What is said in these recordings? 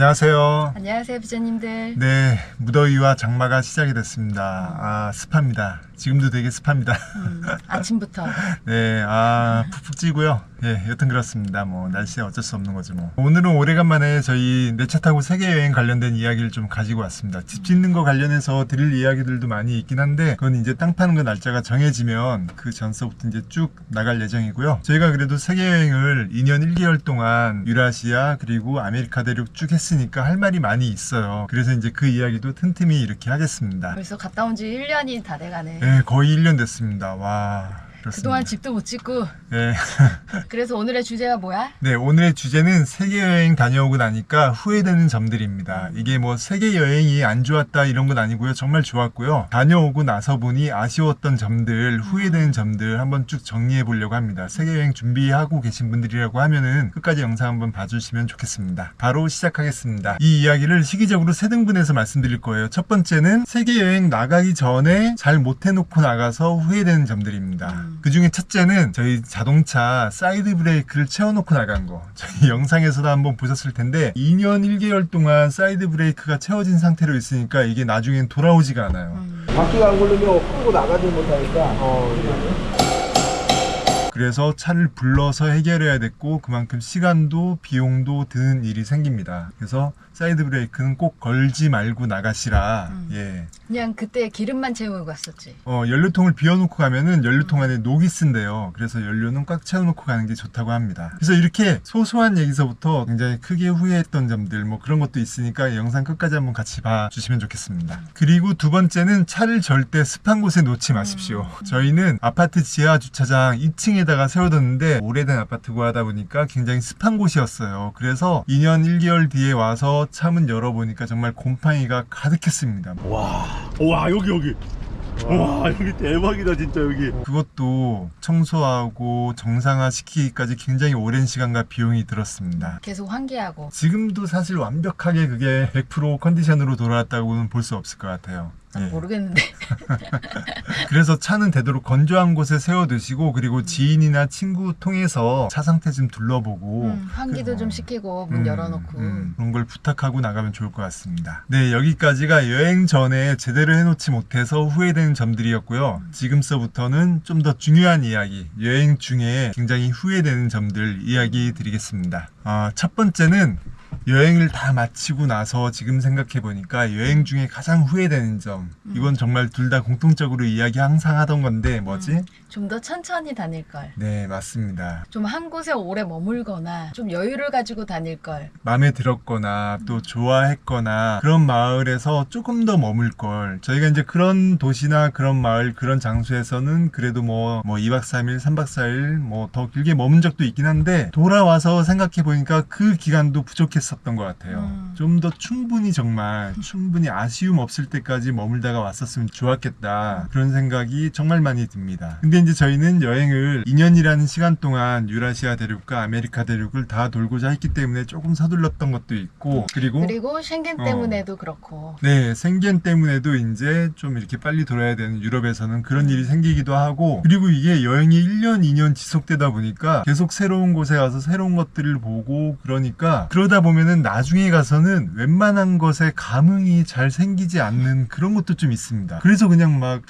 안녕하세요. 안녕하세요, 부자님들. 네, 무더위와 장마가 시작이 됐습니다. 아, 습합니다. 지금도 되게 습합니다. 음, 아침부터. 네, 아, 푹푹 찌고요. 예, 여튼 그렇습니다. 뭐, 날씨에 어쩔 수 없는 거죠, 뭐. 오늘은 오래간만에 저희 내 차 타고 세계 여행 관련된 이야기를 좀 가지고 왔습니다. 집 짓는 거 관련해서 드릴 이야기들도 많이 있긴 한데, 그건 이제 땅 파는 거 날짜가 정해지면 그 전서부터 이제 쭉 나갈 예정이고요. 저희가 그래도 세계 여행을 2년 1개월 동안 유라시아 그리고 아메리카 대륙 쭉 했으니까 할 말이 많이 있어요. 그래서 이제 그 이야기도 틈틈이 이렇게 하겠습니다. 벌써 갔다 온 지 1년이 다 돼가네. 네, 거의 1년 됐습니다. 와. 그렇습니다. 그동안 집도 못 짓고. 네. 그래서 오늘의 주제가 뭐야? 네, 오늘의 주제는 세계 여행 다녀오고 나니까 후회되는 점들입니다. 이게 뭐 세계 여행이 안 좋았다 이런 건 아니고요. 정말 좋았고요. 다녀오고 나서 보니 아쉬웠던 점들, 후회되는 점들 한번 쭉 정리해 보려고 합니다. 세계 여행 준비하고 계신 분들이라고 하면은 끝까지 영상 한번 봐주시면 좋겠습니다. 바로 시작하겠습니다. 이 이야기를 시기적으로 세 등분해서 말씀드릴 거예요. 첫 번째는 세계 여행 나가기 전에 잘 못해놓고 나가서 후회되는 점들입니다. 음. 그 중에 첫째는 저희 자동차 사이드 브레이크를 채워놓고 나간 거. 저희 영상에서도 한번 보셨을 텐데 2년 1개월 동안 사이드 브레이크가 채워진 상태로 있으니까 이게 나중엔 돌아오지가 않아요. 음, 바퀴가 안 굴르면 끌고 나가지 못하니까 그래서 차를 불러서 해결해야 됐고 그만큼 시간도 비용도 드는 일이 생깁니다. 그래서 사이드 브레이크는 꼭 걸지 말고 나가시라. 음. 예. 그냥 그때 기름만 채우고 갔었지. 어, 연료통을 비워놓고 가면은 연료통 안에 녹이 쓴대요. 그래서 연료는 꽉 채워놓고 가는 게 좋다고 합니다. 그래서 이렇게 소소한 얘기서부터 굉장히 크게 후회했던 점들 뭐 그런 것도 있으니까 영상 끝까지 한번 같이 봐주시면 좋겠습니다. 그리고 두 번째는 차를 절대 습한 곳에 놓지 마십시오. 저희는 아파트 지하 주차장 2층에다가 세워뒀는데 오래된 아파트고 하다 보니까 굉장히 습한 곳이었어요. 그래서 2년 1개월 뒤에 와서 차문 열어보니까 정말 곰팡이가 가득했습니다. 와, 와 여기 여기. 와 여기 대박이다 진짜 여기. 그것도 청소하고 정상화 시키기까지 굉장히 오랜 시간과 비용이 들었습니다. 계속 환기하고. 지금도 사실 완벽하게 그게 100% 컨디션으로 돌아왔다고는 볼 수 없을 것 같아요. 난 예. 모르겠는데. 그래서 차는 되도록 건조한 곳에 세워두시고 그리고 지인이나 친구 통해서 차 상태 좀 둘러보고 음, 환기도 그- 좀 시키고 문 음, 열어놓고. 음, 그런 걸 부탁하고 나가면 좋을 것 같습니다. 네, 여기까지가 여행 전에 제대로 해놓지 못해서 후회되는 점들이었고요. 지금서부터는 좀 더 중요한 이야기, 여행 중에 굉장히 후회되는 점들 이야기 드리겠습니다. 아, 첫 번째는 여행을 다 마치고 나서 지금 생각해 보니까 여행 중에 가장 후회되는 점 이건 정말 둘 다 공통적으로 이야기 항상 하던 건데 뭐지? 음, 좀더 천천히 다닐 걸. 네 맞습니다. 좀 한 곳에 오래 머물거나 좀 여유를 가지고 다닐 걸. 마음에 들었거나 또 좋아했거나 그런 마을에서 조금 더 머물 걸 저희가 이제 그런 도시나 그런 마을 그런 장소에서는 그래도 뭐, 뭐 2박 3일 3박 4일 뭐 더 길게 머문 적도 있긴 한데 돌아와서 생각해 보니까 그 기간도 부족 했었던 것 같아요 음. 좀더 충분히 정말 충분히 아쉬움 없을 때까지 머물다가 왔었으면 좋았겠다 그런 생각이 정말 많이 듭니다 근데 이제 저희는 여행을 2년이라는 시간 동안 유라시아 대륙과 아메리카 대륙을 다 돌고자 했기 때문에 조금 서둘렀던 것도 있고 그리고 그리고 쉥겐 어. 때문에도 그렇고. 네, 생견 때문에도 이제 좀 이렇게 빨리 돌아야 되는 유럽에서는 그런 일이 생기기도 하고, 그리고 이게 여행이 1년, 2년 지속되다 보니까 계속 새로운 곳에 가서 새로운 것들을 보고, 그러니까, 그러다 보면은 나중에 가서는 웬만한 것에 감흥이 잘 생기지 않는 그런 것도 좀 있습니다. 그래서 그냥 막,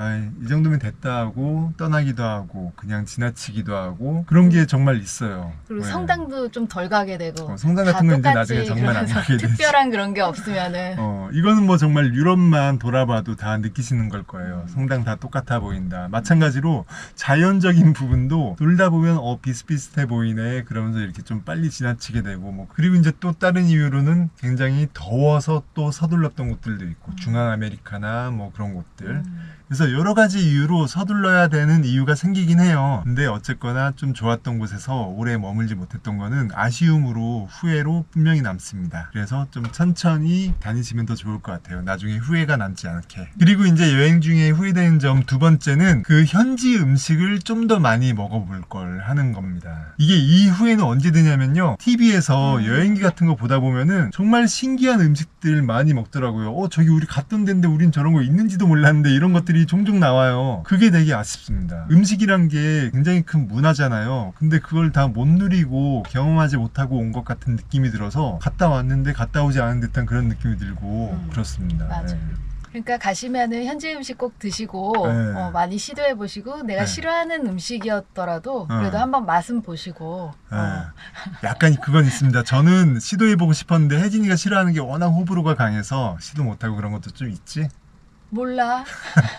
아이, 이 정도면 됐다 하고, 떠나기도 하고, 그냥 지나치기도 하고, 그런 게 정말 있어요. 그리고 네. 성당도 좀 덜 가게 되고. 어, 성당 다 같은 건 이제. 나중에 정말 안 가게 되지. 특별한 그런 게 없으면은. 어, 이거는 뭐 정말 유럽만 돌아봐도 다 느끼시는 걸 거예요. 성당 다 똑같아 보인다. 마찬가지로 자연적인 부분도 돌다 보면 어, 비슷비슷해 보이네. 그러면서 이렇게 좀 빨리 지나치게 되고 뭐. 그리고 이제 또 다른 이유로는 굉장히 더워서 또 서둘렀던 곳들도 있고. 중앙 아메리카나 뭐 그런 곳들. 음. 그래서 여러 가지 이유로 서둘러야 되는 이유가 생기긴 해요. 근데 어쨌거나 좀 좋았던 곳에서 오래 머물지 못했던 거는 아쉬움으로 후회로 분명히 남습니다. 그래서 좀 천천히 다니시면 더 좋을 것 같아요. 나중에 후회가 남지 않게. 그리고 이제 여행 중에 후회되는 점 두 번째는 그 현지 음식을 좀 더 많이 먹어볼 걸 하는 겁니다. 이게 이 후회는 언제 드냐면요. TV에서 음. 여행기 같은 거 보다 보면은 정말 신기한 음식들 많이 먹더라고요. 어, 저기 우리 갔던 데인데 우린 저런 거 있는지도 몰랐는데 이런 것들이 얘기들이 종종 나와요. 그게 되게 아쉽습니다. 음식이란 게 굉장히 큰 문화잖아요. 근데 그걸 다 못 누리고 경험하지 못하고 온 것 같은 느낌이 들어서 갔다 왔는데 갔다 오지 않은 듯한 그런 느낌이 들고 음, 그렇습니다. 맞아. 네. 그러니까 가시면은 현지 음식 꼭 드시고 네. 어, 많이 시도해 보시고 내가 네. 싫어하는 음식이었더라도 어. 그래도 한번 맛은 보시고 네. 어. 약간 그건 있습니다. 저는 시도해 보고 싶었는데 혜진이가 싫어하는 게 워낙 호불호가 강해서 시도 못하고 그런 것도 좀 있지. 몰라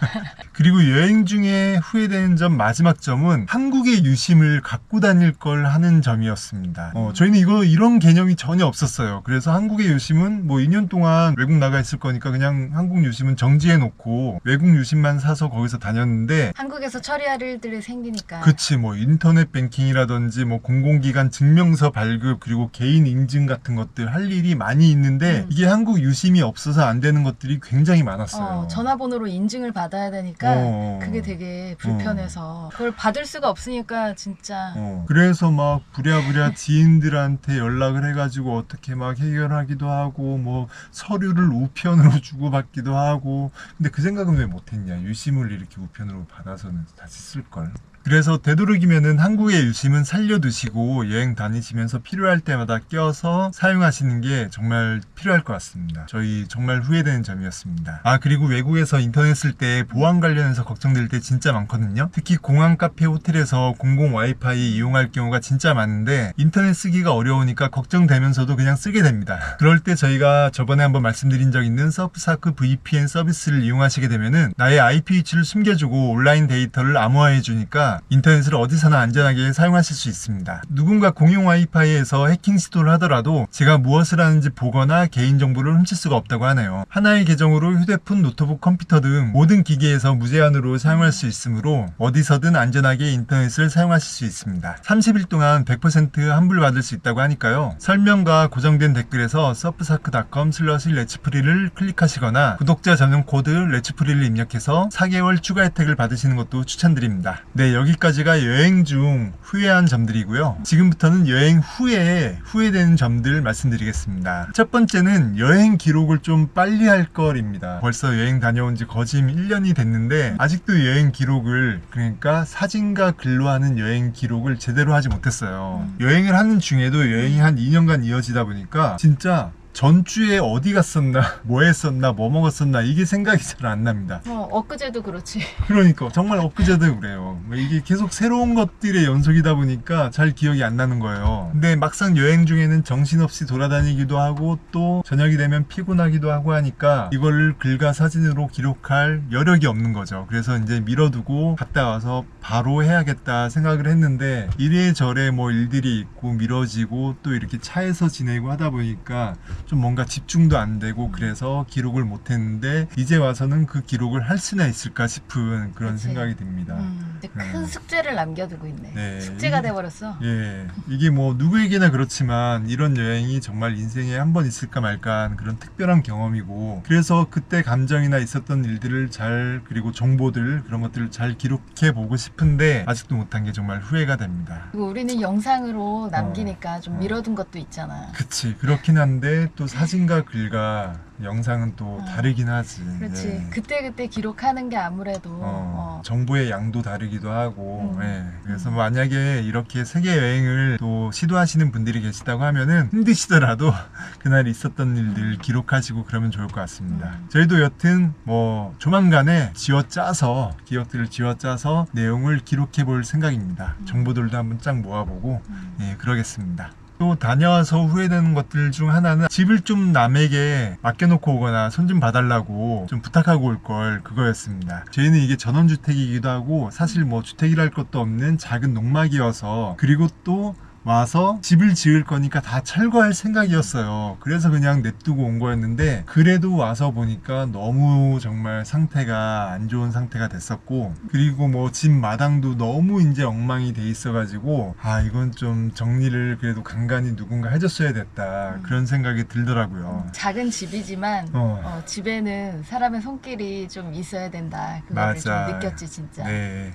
그리고 여행 중에 후회되는 점 마지막 점은 한국의 유심을 갖고 다닐 걸 하는 점이었습니다. 어, 저희는 이거 이런 개념이 전혀 없었어요. 그래서 한국의 유심은 뭐 2년 동안 외국 나가 있을 거니까 그냥 한국 유심은 정지해 놓고 외국 유심만 사서 거기서 다녔는데 한국에서 처리할 일들이 생기니까 그치 뭐 인터넷 뱅킹이라든지 뭐 공공기관 증명서 발급 그리고 개인 인증 같은 것들 할 일이 많이 있는데 음. 이게 한국 유심이 없어서 안 되는 것들이 굉장히 많았어요. 어, 전화번호로 인증을 받아야 되니까 어. 그게 되게 불편해서 그걸 받을 수가 없으니까 진짜 어, 그래서 막 부랴부랴 지인들한테 연락을 해가지고 어떻게 막 해결하기도 하고 뭐 서류를 우편으로 주고받기도 하고. 근데 그 생각은 왜 못했냐? 유심을 이렇게 우편으로 받아서는 다시 쓸걸 그래서 되도록이면은 한국의 유심은 살려두시고 여행 다니시면서 필요할 때마다 껴서 사용하시는 게 정말 필요할 것 같습니다. 저희 정말 후회되는 점이었습니다. 아 그리고 외국에서 인터넷 쓸 때 보안 관련해서 걱정될 때 진짜 많거든요. 특히 공항 카페 호텔에서 공공 와이파이 이용할 경우가 진짜 많은데 인터넷 쓰기가 어려우니까 걱정되면서도 그냥 쓰게 됩니다. 그럴 때 저희가 저번에 한번 말씀드린 적 있는 서프사크 VPN 서비스를 이용하시게 되면은 나의 IP 위치를 숨겨주고 온라인 데이터를 암호화해 주니까 인터넷을 어디서나 안전하게 사용하실 수 있습니다. 누군가 공용 와이파이에서 해킹 시도를 하더라도 제가 무엇을 하는지 보거나 개인정보를 훔칠 수가 없다고 하네요. 하나의 계정으로 휴대폰, 노트북, 컴퓨터 등 모든 기기에서 무제한으로 사용할 수 있으므로 어디서든 안전하게 인터넷을 사용하실 수 있습니다. 30일 동안 100% 환불 받을 수 있다고 하니까요. 설명과 고정된 댓글에서 서프사크.com 슬러시 레츠프리를 클릭하시거나 구독자 전용 코드 레츠프리를 입력해서 4개월 추가 혜택을 받으시는 것도 추천드립니다. 네, 여기까지가 여행 중 후회한 점들이고요. 지금부터는 여행 후에 후회되는 점들 말씀드리겠습니다. 첫 번째는 여행 기록을 좀 빨리 할 걸입니다. 벌써 여행 다녀온 지 거짐 1년이 됐는데 아직도 여행 기록을 그러니까 사진과 글로 하는 여행 기록을 제대로 하지 못했어요. 여행을 하는 중에도 여행이 한 2년간 이어지다 보니까 진짜 전주에 어디 갔었나, 뭐 했었나, 뭐 먹었었나, 이게 생각이 잘 안 납니다. 어, 엊그제도 그렇지 그러니까 정말 엊그제도 그래요. 뭐 이게 계속 새로운 것들의 연속이다 보니까 잘 기억이 안 나는 거예요. 근데 막상 여행 중에는 정신없이 돌아다니기도 하고 또 저녁이 되면 피곤하기도 하고 하니까 이걸 글과 사진으로 기록할 여력이 없는 거죠. 그래서 이제 미뤄두고 갔다 와서 바로 해야겠다 생각을 했는데 이래저래 뭐 일들이 있고 미뤄지고 또 이렇게 차에서 지내고 하다 보니까 좀 뭔가 집중도 안 되고 그래서 기록을 못 했는데 이제 와서는 그 기록을 할 수나 있을까 싶은 그런 그치. 생각이 듭니다. 음, 근데 큰 음. 숙제를 남겨두고 있네 네. 숙제가 이게- 돼버렸어 예, 이게 뭐 누구에게나 그렇지만 이런 여행이 정말 인생에 한 번 있을까 말까 한 그런 특별한 경험이고 그래서 그때 감정이나 있었던 일들을 잘 그리고 정보들 그런 것들을 잘 기록해 보고 싶은데 아직도 못한 게 정말 후회가 됩니다. 그리고 우리는 영상으로 남기니까 좀 어. 밀어둔 것도 있잖아 그치 그렇긴 한데 또 사진과 글과 영상은 또 어. 다르긴 하지. 그렇지 예. 그때 그때 기록하는 게 아무래도 어, 어, 정보의 양도 다르기도 하고 음. 예. 그래서 음. 만약에 이렇게 세계 여행을 또 시도하시는 분들이 계시다고 하면은 힘드시더라도 그날 있었던 일들 기록하시고 그러면 좋을 것 같습니다 음. 저희도 여튼 뭐 조만간에 지어 짜서 기억들을 지어 짜서 내용을 기록해 볼 생각입니다 음. 정보들도 한번 쫙 모아보고 음. 예, 그러겠습니다. 또 다녀와서 후회되는 것들 중 하나는 집을 좀 남에게 맡겨놓고 오거나 손 좀 봐달라고 좀 부탁하고 올 걸 그거였습니다. 저희는 이게 전원주택이기도 하고 사실 뭐 주택이랄 것도 없는 작은 농막이어서 그리고 또 와서 집을 지을 거니까 다 철거할 생각이었어요. 그래서 그냥 냅두고 온 거였는데 그래도 와서 보니까 너무 정말 상태가 안 좋은 상태가 됐었고 그리고 뭐 집 마당도 너무 이제 엉망이 돼 있어가지고 아 이건 좀 정리를 그래도 간간히 누군가 해줬어야 됐다 음. 그런 생각이 들더라고요. 작은 집이지만 어. 어, 집에는 사람의 손길이 좀 있어야 된다 맞아. 좀 느꼈지 진짜 네.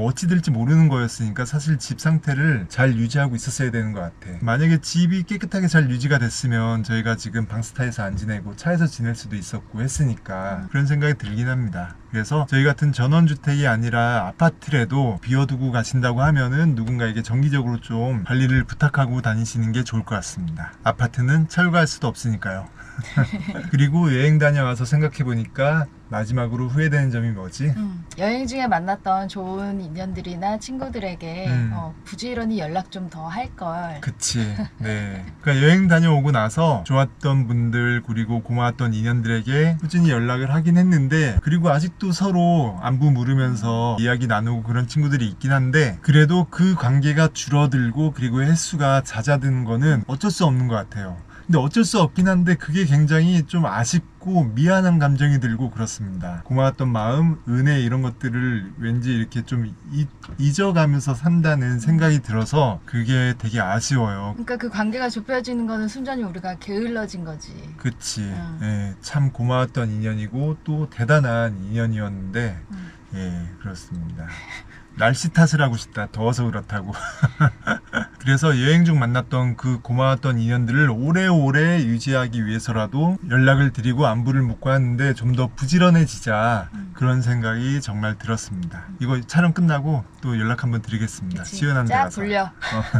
어찌 될지 모르는 거였으니까 사실 집 상태를 잘 유지하고 있었어야 있었어야 되는 것 같아. 만약에 집이 깨끗하게 잘 유지가 됐으면 저희가 지금 방스타에서 안 지내고 차에서 지낼 수도 있었고 했으니까 그런 생각이 들긴 합니다. 그래서 저희 같은 전원주택이 아니라 아파트라도 비워두고 가신다고 하면은 누군가에게 정기적으로 좀 관리를 부탁하고 다니시는 게 좋을 것 같습니다. 아파트는 철거할 수도 없으니까요. 그리고 여행 다녀와서 생각해 보니까 마지막으로 후회되는 점이 뭐지? 음, 여행 중에 만났던 좋은 인연들이나 친구들에게 음. 어, 부지런히 연락 좀 더 할 걸. 그치. 네. 그러니까 여행 다녀오고 나서 좋았던 분들 그리고 고마웠던 인연들에게 꾸준히 연락을 하긴 했는데 그리고 아직도 서로 안부 물으면서 이야기 나누고 그런 친구들이 있긴 한데 그래도 그 관계가 줄어들고 그리고 횟수가 잦아드는 거는 어쩔 수 없는 것 같아요. 근데 어쩔 수 없긴 한데 그게 굉장히 좀 아쉽고 미안한 감정이 들고 그렇습니다. 고마웠던 마음, 은혜 이런 것들을 왠지 이렇게 좀 잊- 잊어가면서 산다는 생각이 들어서 그게 되게 아쉬워요. 그러니까 그 관계가 좁혀지는 거는 순전히 우리가 게을러진 거지. 그치. 음. 예, 참 고마웠던 인연이고 또 대단한 인연이었는데, 음. 예, 그렇습니다. 날씨 탓을 하고 싶다. 더워서 그렇다고. 그래서 여행 중 만났던 그 고마웠던 인연들을 오래오래 유지하기 위해서라도 연락을 드리고 안부를 묻고 하는데 좀 더 부지런해지자 음. 그런 생각이 정말 들었습니다. 이거 촬영 끝나고 또 연락 한번 드리겠습니다. 시원한 데쫙 가서. 불려.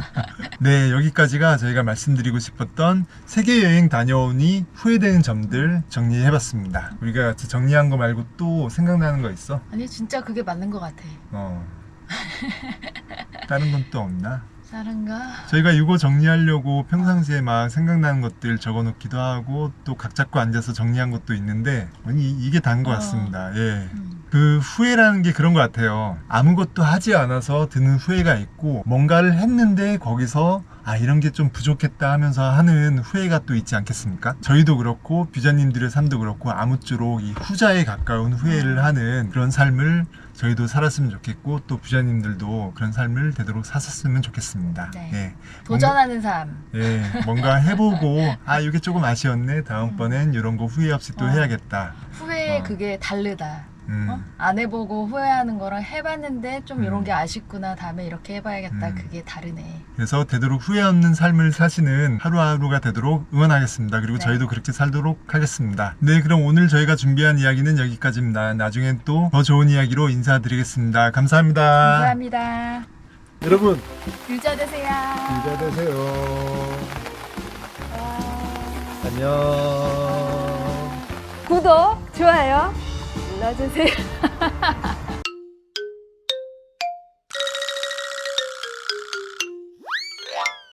네, 여기까지가 저희가 말씀드리고 싶었던 세계 여행 다녀오니 후회되는 점들 정리해봤습니다. 우리가 같이 정리한 거 말고 또 생각나는 거 있어? 아니 진짜 그게 맞는 것 같아. 어. 다른 건 또 없나? 사랑가. 저희가 이거 정리하려고 평상시에 막 생각나는 것들 적어놓기도 하고 또 각 잡고 앉아서 정리한 것도 있는데 아니 이게 다인 것 어. 같습니다. 예. 음. 그 후회라는 게 그런 것 같아요. 아무것도 하지 않아서 드는 후회가 있고 뭔가를 했는데 거기서 아 이런 게 좀 부족했다 하면서 하는 후회가 또 있지 않겠습니까? 저희도 그렇고 뷰자님들의 삶도 그렇고 아무쪼록 이 후자에 가까운 후회를 하는 그런 삶을 저희도 살았으면 좋겠고 또 뷰자님들도 그런 삶을 되도록 사셨으면 좋겠습니다. 네. 예. 도전하는 삶. 예, 뭔가 해보고 아 이게 조금 아쉬웠네 다음번엔 이런 거 후회 없이 또 어. 해야겠다. 후회 어. 그게 다르다. 음. 어? 안 해보고 후회하는 거랑 해봤는데 좀 음. 이런 게 아쉽구나. 다음에 이렇게 해봐야겠다. 음. 그게 다르네. 그래서 되도록 후회 없는 삶을 사시는 하루하루가 되도록 응원하겠습니다. 그리고 네. 저희도 그렇게 살도록 하겠습니다. 네, 그럼 오늘 저희가 준비한 이야기는 여기까지입니다. 나중엔 또 더 좋은 이야기로 인사드리겠습니다. 감사합니다. 감사합니다. 여러분, 유자 되세요. 부자 되세요. 와. 안녕. 구독, 좋아요 눌러주세요.